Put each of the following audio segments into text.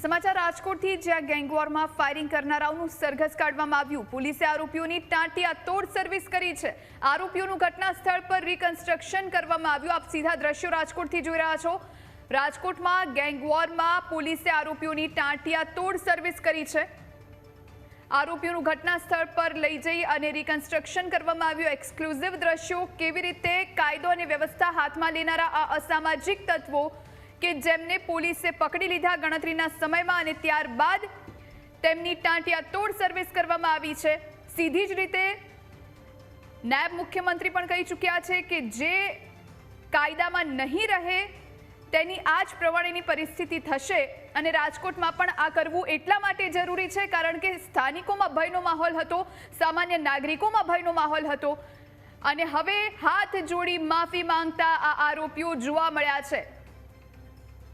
સમાચાર રાજકોટથી, જ્યાં ગેંગવોરમાં ફાયરિંગ કરનારાઓનું સરઘસ કાઢવામાં આવ્યું. પોલીસે આરોપીઓની ટાંટિયા તોડ સર્વિસ કરી છે. આરોપીઓનું ઘટના સ્થળ પર રિકન્સ્ટ્રક્શન કરવામાં આવ્યું. આપ સીધા દ્રશ્યો રાજકોટથી જોઈ રહ્યા છો. રાજકોટમાં, ગેંગવોરમાં પોલીસે આરોપીઓની ટાંટિયા તોડ સર્વિસ કરી છે. આરોપીઓનું ઘટના સ્થળ પર લઈ જઈ અને રિકન્સ્ટ્રક્શન કરવામાં આવ્યું. એક્સક્લુઝિવ દ્રશ્યો કેવી રીતે કાયદો અને વ્યવસ્થા હાથમાં લેનારા આ અસામાજિક તત્વો કે જેમને પોલીસે પકડી લીધા ગણતરીના સમયમાં અને ત્યારબાદ તેમની ટાંટિયા તોડ સર્વિસ કરવામાં આવી છે. સીધી જ રીતે નાયબ મુખ્યમંત્રી પણ કહી ચૂક્યા છે કે જે કાયદામાં નહીં રહે તેની આ જ પ્રમાણેની પરિસ્થિતિ થશે અને રાજકોટમાં પણ આ કરવું એટલા માટે જરૂરી છે કારણ કે સ્થાનિકોમાં ભયનો માહોલ હતો, સામાન્ય નાગરિકોમાં ભયનો માહોલ હતો અને હવે હાથ જોડી માફી માંગતા આ આરોપીઓ જોવા મળ્યા છે.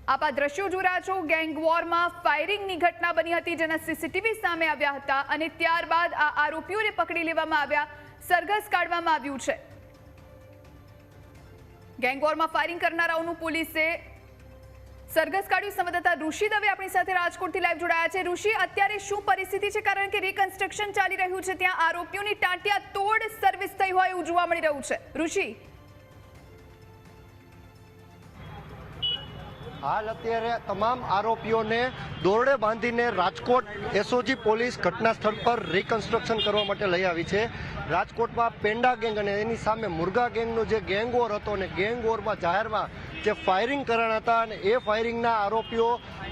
આપ આ દ્રશ્યો જોઈ રહ્યા છો. ગેંગવોરમાં ફાયરિંગની ઘટના બની હતી જેના સીસીટીવી સામે આવ્યા હતા અને ત્યારબાદ આ આરોપીઓને પકડી લેવામાં આવ્યા. સરઘસ કાઢવામાં આવ્યું છે. ગેંગવોરમાં ફાયરિંગ કરનારાઓનું પોલીસે સરઘસ કાઢ્યું. સંવાદદાતા ઋષિ દવે આપણી સાથે રાજકોટથી લાઈવ જોડાયા છે. ઋષિ, અત્યારે શું પરિસ્થિતિ છે? કારણ કે રિકન્સ્ટ્રક્શન ચાલી રહ્યું છે. ત્યાં આરોપીઓની ટાંટિયા તોડ સર્વિસ થઈ હોય એવું જોવા મળી રહ્યું છે. ઋષિ. હાલ અત્યારે તમામ આરોપીઓને દોરડે બાંધીને રાજકોટ એસઓજી પોલીસ ઘટના સ્થળ પર રિકન્સ્ટ્રક્શન કરવા માટે લઈ આવી છે. રાજકોટમાં પેંડા ગેંગ અને એની સામે મુર્ગા ગેંગનો જે ગેંગવોર હતો અને ગેંગવોરમાં જાહેરમાં જે ફાયરિંગ કરાણા હતા અને એ ફાયરિંગના આરોપીઓ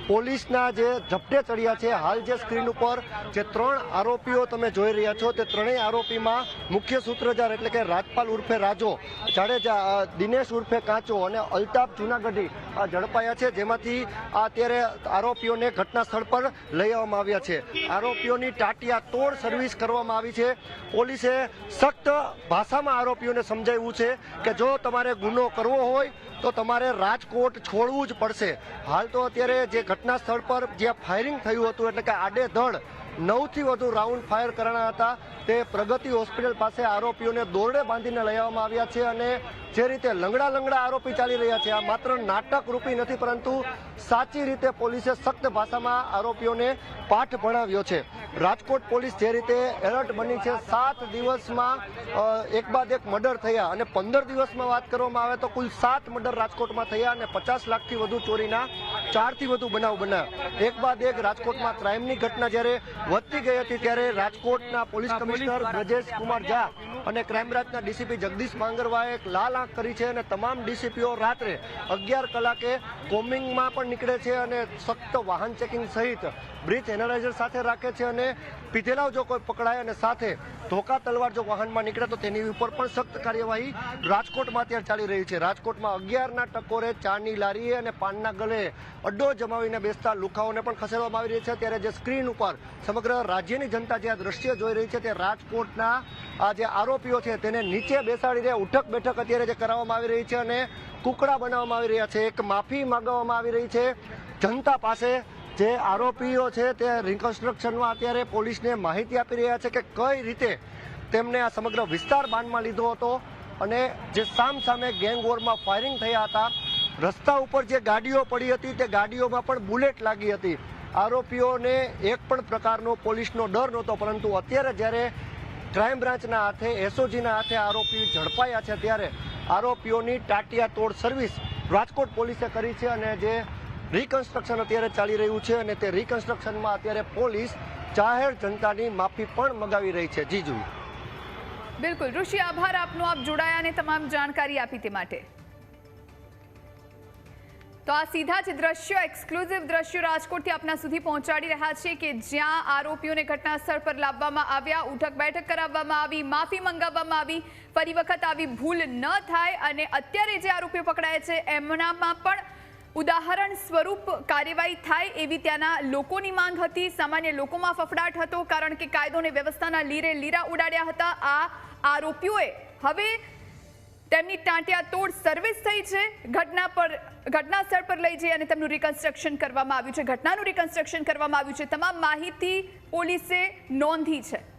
પોલીસના જે ઝપટે ચડ્યા છે, હાલ જે સ્ક્રીન ઉપર જે ત્રણ આરોપીઓ તમે જોઈ રહ્યા છો, તે ત્રણેય આરોપીમાં મુખ્ય સૂત્રધાર એટલે કે રાજપાલ ઉર્ફે રાજો, જાડેજા દિનેશ ઉર્ફે કાચો અને અલ્તાફ જુનાગઢી ઝડપાયા છે, જેમાંથી અત્યારે આરોપીઓને ઘટના સ્થળ પર લઈ આવવામાં આવ્યા છે. આરોપીઓની ટાટિયા તોડ સર્વિસ કરવામાં આવી છે. પોલીસે સખ્ત ભાષામાં આરોપીઓને સમજાવ્યું છે કે જો તમારે ગુનો કરવો હોય, તો તમારે રાજકોટ છોડવું જ પડશે. હાલ તો અત્યારે જે ઘટના સ્થળ પર જ્યાં ફાયરિંગ થયું હતું, એટલે કે આડેધડ નવથી વધુ રાઉન્ડ ફાયર કરાણા હતા. તે પ્રગતિ હોસ્પિટલ પાસે આરોપીઓને દોરડે બાંધીને લઈ આવવામાં આવ્યા છે અને જે રીતે લંગડા લંગડા આરોપી ચાલી રહ્યા છે, આ માત્ર નાટક રૂપી નથી, પરંતુ સાચી રીતે પોલીસે સખ્ત ભાષામાં આરોપીઓને પાઠ ભણાવ્યો છે. રાજકોટ પોલીસ જે રીતે એલર્ટ બની છે, સાત દિવસમાં એક બાદ એક મર્ડર થયા અને પંદર દિવસમાં વાત કરવામાં આવે તો કુલ સાત મર્ડર રાજકોટમાં થયા અને પચાસ લાખથી વધુ ચોરીના ચારથી વધુ બનાવ બન્યા એક બાદ એક રાજકોટમાં ક્રાઇમની ઘટના જ્યારે વધતી ગઈ હતી, ત્યારે રાજકોટના પોલીસ કમિશનર બ્રજેશ કુમાર ઝા અને ક્રાઇમ બ્રાન્ચના ડીસીપી જગદીશ માંગરવાએ એક લાલ આંખ કરી છે અને તમામ ડીસીપીઓ રાત્રે અગિયાર કલાકે કોમિંગમાં પણ નીકળે છે અને સખ્ત વાહન ચેકિંગ સહિત બ્રિજ એનાલાઇઝર સાથે રાખે છે અને પીધેલાઓ જો કોઈ પકડાય અને સાથે ધોકા તલવાર જો વાહનમાં નીકળે તો તેની ઉપર પણ સખ્ત કાર્યવાહી રાજકોટમાં અત્યારે ચાલી રહી છે. રાજકોટમાં અગિયારના ટકોરે ચાની લારીએ અને પાનના ગલે અડ્ડો જમાવીને બેસતા લુખાઓને પણ ખસેડવામાં આવી રહી છે. ત્યારે જે સ્ક્રીન ઉપર સમગ્ર રાજ્યની જનતા જે આ દ્રશ્ય જોઈ રહી છે તે રાજકોટના આ જે આરોપીઓ છે તેને નીચે બેસાડીને ઉઠક બેઠક અત્યારે જે કરાવવામાં આવી રહી છે અને કુકડા બનાવવામાં આવી રહ્યા છે. એક માફી માંગવામાં આવી રહી છે. જનતા પાસે જે આરોપીઓ છે તે રિકન્સ્ટ્રક્શનમાં અત્યારે પોલીસને માહિતી આપી રહ્યા છે કે કઈ રીતે તેમને આ સમગ્ર વિસ્તાર બાનમાં લીધો હતો અને જે સામ સામે ગેંગ વોરમાં ફાયરિંગ થયા હતા, રસ્તા ઉપર જે ગાડીઓ પડી હતી તે ગાડીઓમાં પણ બુલેટ લાગી હતી. આરોપીઓને એક પણ પ્રકારનો પોલીસનો ડર નહોતો, પરંતુ અત્યારે જ્યારે ક્રાઇમ બ્રાન્ચના હાથે એસઓજીના હાથે આરોપી ઝડપાયા છે, ત્યારે આરોપીઓની ટાટિયા તોડ સર્વિસ રાજકોટ પોલીસે કરી છે અને જે રિકન્સ્ટ્રક્શન અત્યારે ચાલી રહ્યું છે અને તે રિકન્સ્ટ્રક્શનમાં અત્યારે પોલીસ જાહેર જનતાની માફી પણ મગાવી રહી છે. જીજુ બિલકુલ. ઋષિ, આભાર આપનો. આપ જોડાયા તમામ જાણકારી આપી તે માટે. તો આ સીધા જ દ્રશ્યો એક્સક્લુઝિવ દ્રશ્યો રાજકોટથી આપના સુધી પહોંચાડી રહ્યા છે કે જ્યાં આરોપીઓને ઘટના સ્થળ પર લાવવામાં આવ્યા, ઉઠક બેઠક કરાવવામાં આવી, માફી મંગાવવામાં આવી, ફરી વખત આવી ભૂલ ન થાય અને અત્યારે જે આરોપીઓ પકડાયા છે, એમનામાં પણ ઉદાહરણ સ્વરૂપ કાર્યવાહી થાય એવી ત્યાંના લોકોની માંગ હતી. સામાન્ય લોકોમાં ફફડાટ હતો કારણ કે કાયદો અને વ્યવસ્થાના લીરે લીરા ઉડાડ્યા હતા. આ આરોપીઓએ હવે તેમની ટાંટિયા તોડ સર્વિસ થઈ છે. ઘટના પર, ઘટના સ્થળ પર લઈ જઈ અને તેમનું રિકન્સ્ટ્રક્શન કરવામાં આવ્યું છે. ઘટનાનું રિકન્સ્ટ્રક્શન કરવામાં આવ્યું છે. તમામ માહિતી પોલીસે નોંધી છે.